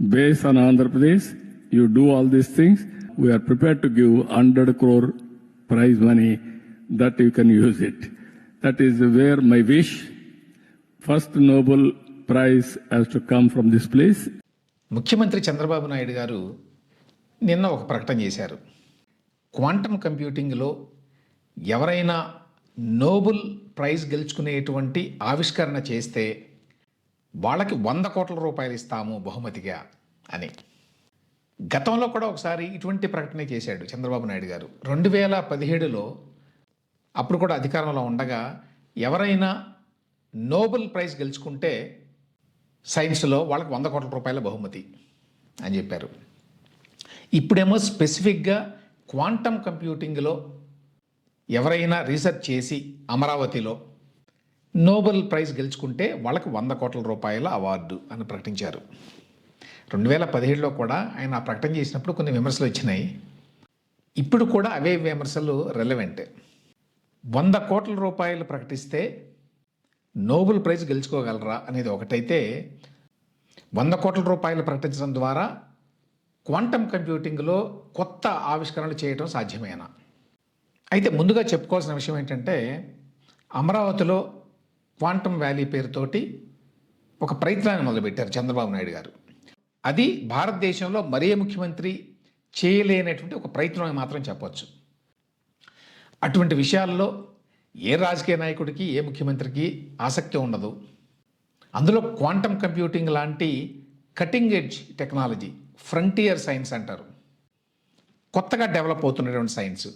based on Andhra Pradesh, you do all these things. We are prepared to give 100 crore prize money that you can use it. That is where my wish. First Nobel Prize has to come from this place. ముఖ్యమంత్రి చంద్రబాబు నాయుడు గారు నిన్న ఒక ప్రకటన చేశారు quantum కంప్యూటింగ్లో ఎవరైనా Nobel prize గెలుచుకునేటువంటి ఆవిష్కరణ చేస్తే వాళ్ళకి వంద కోట్ల రూపాయలు ఇస్తాము బహుమతిగా అని. గతంలో కూడా ఒకసారి ఇటువంటి ప్రకటన చేశాడు చంద్రబాబు నాయుడు గారు. రెండు వేల పదిహేడులో అప్పుడు కూడా అధికారంలో ఉండగా ఎవరైనా నోబెల్ ప్రైజ్ గెలుచుకుంటే సైన్స్లో వాళ్ళకి వంద కోట్ల రూపాయల బహుమతి అని చెప్పారు. ఇప్పుడేమో స్పెసిఫిక్గా క్వాంటమ్ కంప్యూటింగ్లో ఎవరైనా రీసెర్చ్ చేసి అమరావతిలో నోబెల్ ప్రైజ్ గెలుచుకుంటే వాళ్ళకి వంద కోట్ల రూపాయల అవార్డు అని ప్రకటించారు. రెండు వేల పదిహేడులో కూడా ఆయన ఆ ప్రకటన చేసినప్పుడు కొన్ని విమర్శలు వచ్చినాయి. ఇప్పుడు కూడా అవే విమర్శలు రెలవెంట్ వంద కోట్ల రూపాయలు ప్రకటిస్తే నోబెల్ ప్రైజ్ గెలుచుకోగలరా అనేది ఒకటైతే వంద కోట్ల రూపాయలు ప్రకటించడం ద్వారా క్వాంటమ్ కంప్యూటింగ్లో కొత్త ఆవిష్కరణలు చేయడం సాధ్యమేనా? అయితే ముందుగా చెప్పుకోవాల్సిన విషయం ఏంటంటే అమరావతిలో క్వాంటమ్ వ్యాలీ పేరుతోటి ఒక ప్రయత్నాన్ని మొదలుపెట్టారు చంద్రబాబు నాయుడు గారు. అది భారతదేశంలో మరే ముఖ్యమంత్రి చేయలేనటువంటి ఒక ప్రయత్నం అని మాత్రం చెప్పవచ్చు అటువంటి విషయాల్లో ఏ రాజకీయ నాయకుడికి ఏ ముఖ్యమంత్రికి ఆసక్తి ఉండదు. అందులో క్వాంటమ్ కంప్యూటింగ్ లాంటి cutting edge technology frontier science అంటారు. కొత్తగా డెవలప్ అవుతున్నటువంటి సైన్స్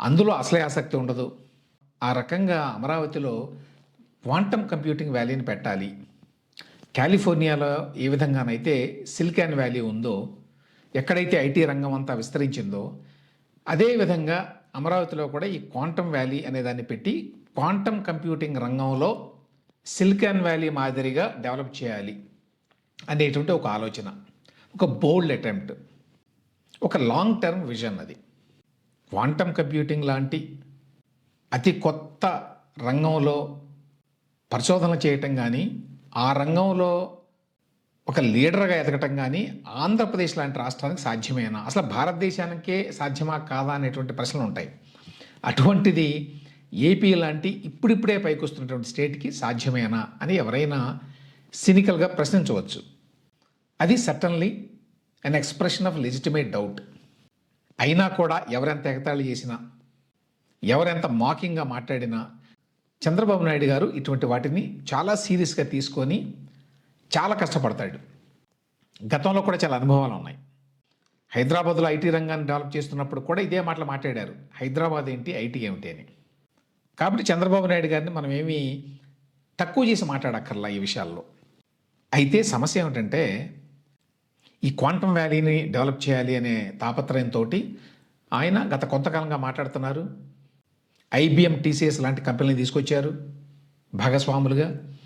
అందులో అసలే ఆసక్తి ఉండదు. ఆ రకంగా అమరావతిలో క్వాంటమ్ కంప్యూటింగ్ వ్యాలీని పెట్టాలి. కాలిఫోర్నియాలో ఏ విధంగానైతే సిలికాన్ వ్యాలీ ఉందో ఎక్కడైతే ఐటీ రంగం అంతా విస్తరించిందో అదే విధంగా అమరావతిలో కూడా ఈ క్వాంటమ్ వ్యాలీ అనే దాన్ని పెట్టి క్వాంటమ్ కంప్యూటింగ్ రంగంలో సిలికాన్ వ్యాలీ మాదిరిగా డెవలప్ చేయాలి అనేటువంటి ఒక ఆలోచన ఒక బోల్డ్ అటెంప్ట్ ఒక లాంగ్ టర్మ్ విజన్ అది. క్వాంటమ్ కంప్యూటింగ్ లాంటి అతి కొత్త రంగంలో పరిశోధన చేయటం కానీ ఆ రంగంలో ఒక లీడర్గా ఎదగటం కానీ ఆంధ్రప్రదేశ్ లాంటి రాష్ట్రానికి సాధ్యమేనా? అసలు భారతదేశానికే సాధ్యమా కాదా అనేటువంటి ప్రశ్నలు ఉంటాయి. అటువంటిది ఏపీ లాంటి ఇప్పుడిప్పుడే పైకొస్తున్నటువంటి స్టేట్కి సాధ్యమేనా అని ఎవరైనా సినికల్గా ప్రశ్నించవచ్చు. అది certainly an expression of legitimate doubt అయినా కూడా ఎవరెంత ఎగతాళి చేసినా ఎవరెంత మాకింగ్గా మాట్లాడినా చంద్రబాబు నాయుడు గారు ఇటువంటి వాటిని చాలా సీరియస్గా తీసుకొని చాలా కష్టపడతాడు. గతంలో కూడా చాలా అనుభవాలు ఉన్నాయి. హైదరాబాద్లో ఐటీ రంగాన్ని డెవలప్ చేస్తున్నప్పుడు కూడా ఇదే మాటలు మాట్లాడారు. హైదరాబాద్ ఏంటి ఐటీ ఏమిటి అని. కాబట్టి చంద్రబాబు నాయుడు గారిని మనం ఏమీ తక్కువ చేసి మాట్లాడక్కర్లా ఈ విషయాల్లో. అయితే సమస్య ఏమిటంటే ఈ క్వాంటమ్ వ్యాలీని డెవలప్ చేయాలి అనే తాపత్రయంతో ఆయన గత కొంతకాలంగా మాట్లాడుతున్నారు. ఐబిఎం టీసీఎస్ లాంటి కంపెనీని తీసుకొచ్చారు భాగస్వాములుగా.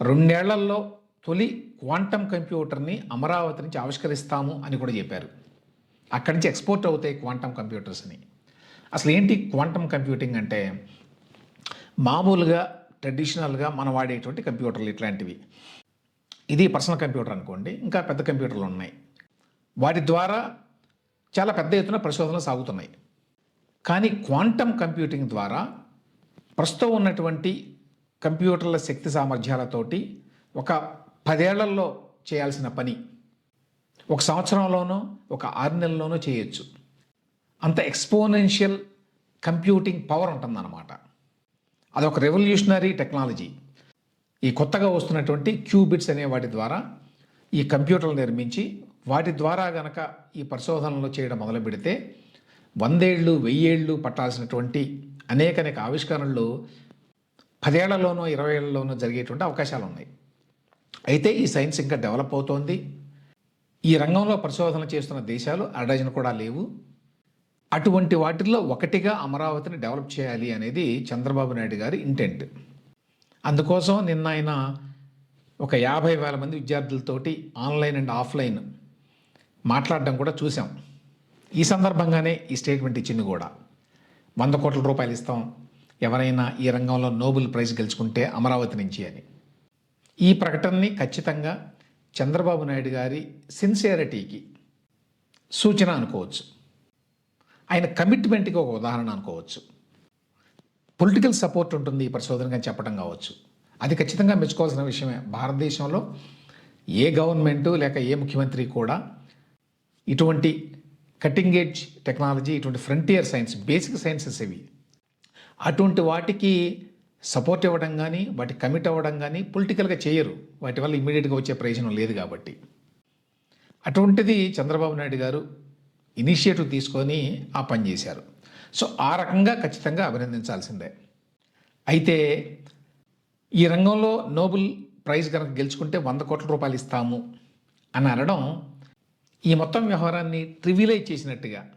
రెండేళ్ళలో తొలి క్వాంటమ్ కంప్యూటర్ని అమరావతి నుంచి ఆవిష్కరిస్తాము అని కూడా చెప్పారు. అక్కడి నుంచి ఎక్స్పోర్ట్ అవుతాయి క్వాంటమ్ కంప్యూటర్స్ని అసలు ఏంటి క్వాంటమ్ కంప్యూటింగ్ అంటే? మామూలుగా ట్రెడిషనల్గా మనం వాడేటువంటి కంప్యూటర్లు ఇట్లాంటివి. ఇది పర్సనల్ కంప్యూటర్ అనుకోండి ఇంకా పెద్ద కంప్యూటర్లు ఉన్నాయి. వాటి ద్వారా చాలా పెద్ద ఎత్తున పరిశోధనలు సాగుతున్నాయి. కానీ క్వాంటమ్ కంప్యూటింగ్ ద్వారా ప్రస్తుతం ఉన్నటువంటి కంప్యూటర్ల శక్తి సామర్థ్యాలతోటి ఒక పదేళ్ళలో చేయాల్సిన పని ఒక సంవత్సరంలోనో ఒక ఆరు నెలల్లోనో చేయొచ్చు. అంత ఎక్స్పోనెన్షియల్ కంప్యూటింగ్ పవర్ ఉంటుందన్నమాట. అదొక రెవల్యూషనరీ టెక్నాలజీ. ఈ కొత్తగా వస్తున్నటువంటి క్యూబిట్స్ అనే వాటి ద్వారా ఈ కంప్యూటర్లు నిర్మించి వాటి ద్వారా గనక ఈ పరిశోధనలు చేయడం మొదలు పెడితే వందేళ్ళు వెయ్యేళ్ళు పట్టాల్సినటువంటి అనేక అనేక ఆవిష్కరణలు పదేళ్ళలోనో ఇరవై ఏళ్ళలోనో జరిగేటువంటి అవకాశాలు ఉన్నాయి అయితే ఈ సైన్స్ ఇంకా డెవలప్ అవుతోంది. ఈ రంగంలో పరిశోధన చేస్తున్న దేశాలు అరడజన్ కూడా లేవు. అటువంటి వాటిల్లో ఒకటిగా అమరావతిని డెవలప్ చేయాలి అనేది చంద్రబాబు నాయుడు గారి ఇంటెంట్. అందుకోసం నిన్న ఆయన ఒక యాభై వేల మంది విద్యార్థులతోటి ఆన్లైన్ అండ్ ఆఫ్లైన్ మాట్లాడడం కూడా చూసాం ఈ సందర్భంగానే ఈ స్టేట్మెంట్ ఇచ్చింది కూడా. వంద కోట్ల రూపాయలు ఇస్తాం. ఎవరైనా ఈ రంగంలో నోబెల్ ప్రైజ్ గెలుచుకుంటే అమరావతి నుంచి అని. ఈ ప్రకటనని ఖచ్చితంగా చంద్రబాబు నాయుడు గారి సిన్సియారిటీకి సూచన అనుకోవచ్చు. ఆయన కమిట్మెంట్కి ఒక ఉదాహరణ అనుకోవచ్చు. పొలిటికల్ సపోర్ట్ ఉంటుంది ఈ పరిశోధనగా చెప్పడం కావచ్చు. అది ఖచ్చితంగా మెచ్చుకోవాల్సిన విషయమే. భారతదేశంలో ఏ గవర్నమెంటు లేక ఏ ముఖ్యమంత్రి కూడా ఇటువంటి కటింగ్ ఎడ్జ్ టెక్నాలజీ ఇటువంటి ఫ్రంటియర్ సైన్స్ బేసిక్ సైన్సెస్ ఇవి. అటువంటి వాటికి సపోర్ట్ ఇవ్వడం కానీ వాటి కమిట్ అవ్వడం కానీ పొలిటికల్గా చేయరు. వాటి వల్ల ఇమీడియట్గా వచ్చే ప్రయోజనం లేదు కాబట్టి. అటువంటిది చంద్రబాబు నాయుడు గారు ఇనిషియేటివ్ తీసుకొని ఆ పని చేశారు. సో ఆ రకంగా ఖచ్చితంగా అభినందించాల్సిందే. అయితే ఈ రంగంలో నోబెల్ ప్రైజ్ కనుక గెలుచుకుంటే వంద కోట్ల రూపాయలు ఇస్తాము అని అనడం ఈ మొత్తం వ్యవహారాన్ని ట్రివిలైజ్ చేసినట్టుగా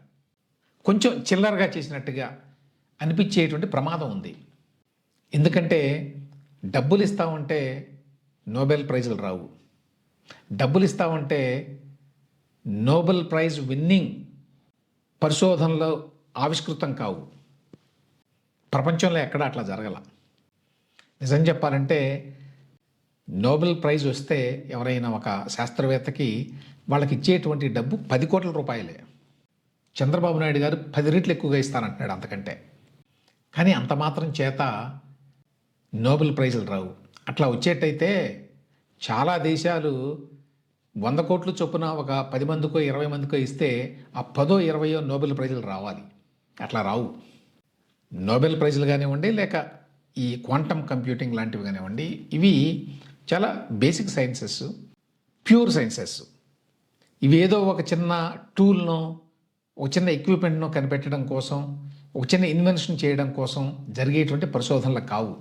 కొంచెం చిల్లరగా చేసినట్టుగా అనిపించేటువంటి ప్రమాదం ఉంది. ఎందుకంటే డబ్బులు ఇస్తామంటే నోబెల్ ప్రైజులు రావు. డబ్బులు ఇస్తామంటే నోబెల్ ప్రైజ్ విన్నింగ్ పరిశోధనలో ఆవిష్కృతం కావు. ప్రపంచంలో ఎక్కడ అట్లా జరగల. నిజం చెప్పాలంటే నోబెల్ ప్రైజ్ వస్తే ఎవరైనా ఒక శాస్త్రవేత్తకి వాళ్ళకి ఇచ్చేటువంటి డబ్బు పది కోట్ల రూపాయలే. చంద్రబాబు నాయుడు గారు పది రెట్లు ఎక్కువగా ఇస్తానంటున్నాడు అంతకంటే. కానీ అంత మాత్రం చేత నోబెల్ ప్రైజులు రావు. అట్లా వచ్చేటైతే చాలా దేశాలు వంద కోట్లు చొప్పున ఒక పది మందికో ఇరవై మందికో ఇస్తే ఆ పదో ఇరవయో నోబెల్ ప్రైజులు రావాలి. అట్లా రావు. నోబెల్ ప్రైజులు కానివ్వండి లేక ఈ క్వాంటమ్ కంప్యూటింగ్ లాంటివి కానివ్వండి ఇవి చాలా బేసిక్ సైన్సెస్ ప్యూర్ సైన్సెస్ ఇవేదో ఒక చిన్న టూల్నో ఒక చిన్న ఎక్విప్మెంట్నో కనిపెట్టడం కోసం ఒక చిన్న ఇన్వెన్షన్ చేయడం కోసం జరిగేటువంటి పరిశోధనలు కావు.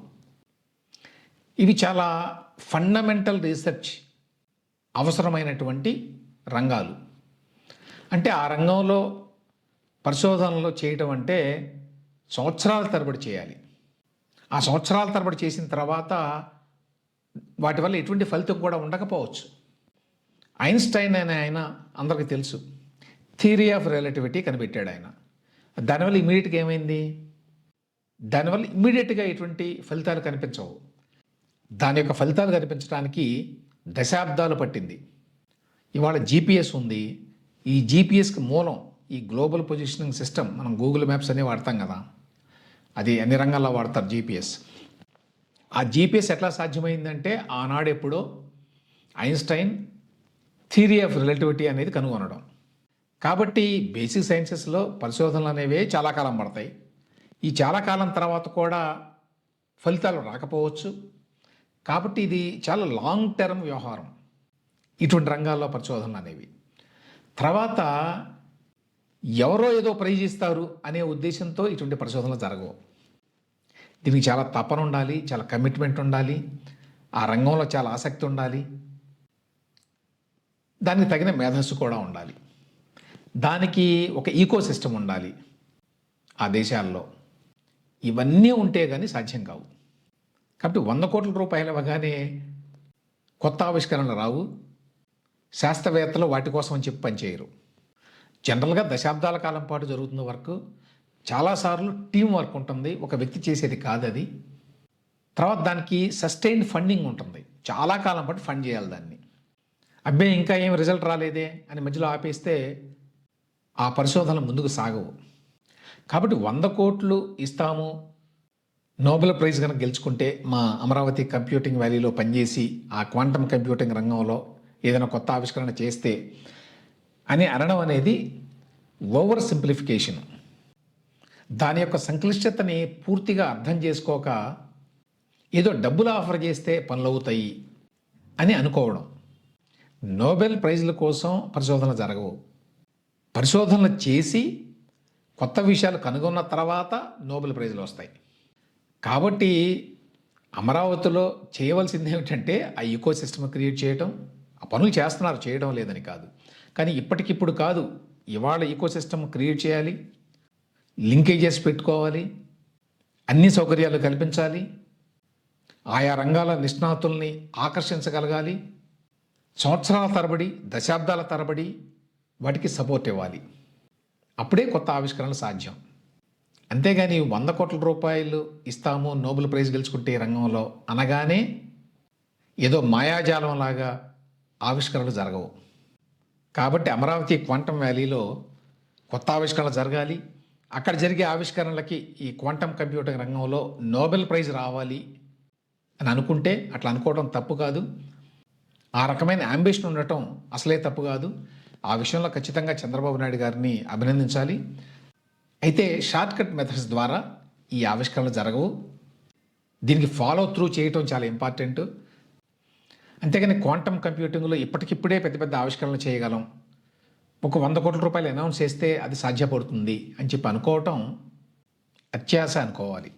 ఇవి చాలా ఫండమెంటల్ రీసెర్చ్ అవసరమైనటువంటి రంగాలు. అంటే ఆ రంగంలో పరిశోధనలు చేయడం అంటే సంవత్సరాల తరబడి చేయాలి. ఆ సంవత్సరాల తరబడి చేసిన తర్వాత వాటి వల్ల ఎటువంటి ఫలితం కూడా ఉండకపోవచ్చు. ఐన్స్టైన్ అనే ఆయన అందరికీ తెలుసు. థియరీ ఆఫ్ రిలేటివిటీ కనిపెట్టాడు ఆయన. దానివల్ల ఇమీడియట్గా ఏమైంది? దానివల్ల ఇమీడియట్గా ఎటువంటి ఫలితాలు కనిపించవు. దాని యొక్క ఫలితాలు కనిపించడానికి దశాబ్దాలు పట్టింది. ఇవాళ జీపీఎస్ ఉంది. ఈ జీపీఎస్కి మూలం ఈ గ్లోబల్ పొజిషనింగ్ సిస్టమ్ మనం గూగుల్ మ్యాప్స్ అనే వాడతాం కదా. అది అన్ని రంగాల్లో వాడతారు జీపీఎస్? ఆ జీపీఎస్ ఎట్లా సాధ్యమైందంటే ఆనాడు ఎప్పుడో ఐన్స్టైన్ థియరీ ఆఫ్ రిలేటివిటీ అనేది కనుగొనడం. కాబట్టి బేసిక్ సైన్సెస్లో పరిశోధనలు అనేవి చాలా కాలం పడతాయి. ఈ చాలా కాలం తర్వాత కూడా ఫలితాలు రాకపోవచ్చు. కాబట్టి ఇది చాలా లాంగ్ టర్మ్ వ్యవహారం. ఇటువంటి రంగాల్లో పరిశోధనలు అనేవి. తర్వాత ఎవరో ఏదో ప్రైజ్ ఇస్తారు అనే ఉద్దేశంతో ఇటువంటి పరిశోధనలు జరగవు. దీనికి చాలా తపన ఉండాలి చాలా కమిట్మెంట్ ఉండాలి ఆ రంగంలో చాలా ఆసక్తి ఉండాలి. దానికి తగిన మేధస్సు కూడా ఉండాలి. దానికి ఒక ఈకో సిస్టమ్ ఉండాలి ఆ దేశాల్లో. ఇవన్నీ ఉంటే కానీ సాధ్యం కావు. కాబట్టి వంద కోట్ల రూపాయలు ఇవ్వగానే కొత్త ఆవిష్కరణలు రావు. శాస్త్రవేత్తలు వాటి కోసం అని చెప్పి పనిచేయరు. జనరల్గా దశాబ్దాల కాలం పాటు జరుగుతున్న వరకు చాలాసార్లు టీం వర్క్ ఉంటుంది ఒక వ్యక్తి చేసేది కాదు అది. తర్వాత దానికి సస్టైన్డ్ ఫండింగ్ ఉంటుంది. చాలా కాలం పాటు ఫండ్ చేయాలి దాన్ని. అబ్బాయి ఇంకా ఏం రిజల్ట్ రాలేదే అని మధ్యలో ఆపేస్తే ఆ పరిశోధనలు ముందుకు సాగవు. కాబట్టి వంద కోట్లు ఇస్తాము. నోబెల్ ప్రైజ్ కనుక గెలుచుకుంటే మా అమరావతి కంప్యూటింగ్ వ్యాలీలో పనిచేసి ఆ క్వాంటమ్ కంప్యూటింగ్ రంగంలో ఏదైనా కొత్త ఆవిష్కరణ చేస్తే అని అనడం అనేది ఓవర్ సింప్లిఫికేషన్. దాని యొక్క సంక్లిష్టతని పూర్తిగా అర్థం చేసుకోక ఏదో డబ్బులు ఆఫర్ చేస్తే పనులు అవుతాయి అని అనుకోవడం. నోబెల్ ప్రైజ్ల కోసం పరిశోధన జరగవు. పరిశోధనలు చేసి కొత్త విషయాలు కనుగొన్న తర్వాత నోబెల్ ప్రైజ్లు వస్తాయి. కాబట్టి అమరావతిలో చేయవలసింది ఏమిటంటే ఆ ఈకో సిస్టమ్ క్రియేట్ చేయడం ఆ పనులు చేస్తున్నారు చేయడం లేదని కాదు. కానీ ఇప్పటికిప్పుడు కాదు. ఇవాళ ఈకో సిస్టమ్ క్రియేట్ చేయాలి. లింకేజెస్ పెట్టుకోవాలి అన్ని సౌకర్యాలు కల్పించాలి ఆయా రంగాల నిష్ణాతుల్ని ఆకర్షించగలగాలి సంవత్సరాల తరబడి దశాబ్దాల తరబడి వాటికి సపోర్ట్ ఇవ్వాలి. అప్పుడే కొత్త ఆవిష్కరణలు సాధ్యం. అంతేగాని వంద కోట్ల రూపాయలు ఇస్తాము నోబెల్ ప్రైజ్ గెలుచుకుంటే ఈ రంగంలో అనగానే ఏదో మాయాజాలం లాగా ఆవిష్కరణలు జరగవు. కాబట్టి అమరావతి క్వాంటమ్ వ్యాలీలో కొత్త ఆవిష్కరణలు జరగాలి అక్కడ జరిగే ఆవిష్కరణలకి ఈ క్వాంటమ్ కంప్యూటర్ రంగంలో నోబెల్ ప్రైజ్ రావాలి అని అనుకుంటే అట్లా అనుకోవడం తప్పు కాదు. ఆ రకమైన అంబిషన్ ఉండటం అసలే తప్పు కాదు. ఆ విషయంలో ఖచ్చితంగా చంద్రబాబు నాయుడు గారిని అభినందించాలి. అయితే షార్ట్కట్ మెథడ్స్ ద్వారా ఈ ఆవిష్కరణలు జరగవు. దీనికి ఫాలో త్రూ చేయటం చాలా ఇంపార్టెంట్ అంతేగాని క్వాంటమ్ కంప్యూటింగ్లో ఇప్పటికిప్పుడే పెద్ద పెద్ద ఆవిష్కరణలు చేయగలం. ఒక వంద కోట్ల రూపాయలు అనౌన్స్ చేస్తే అది సాధ్యపడుతుంది అని చెప్పి అనుకోవటం అత్యాశ అనుకోవాలి.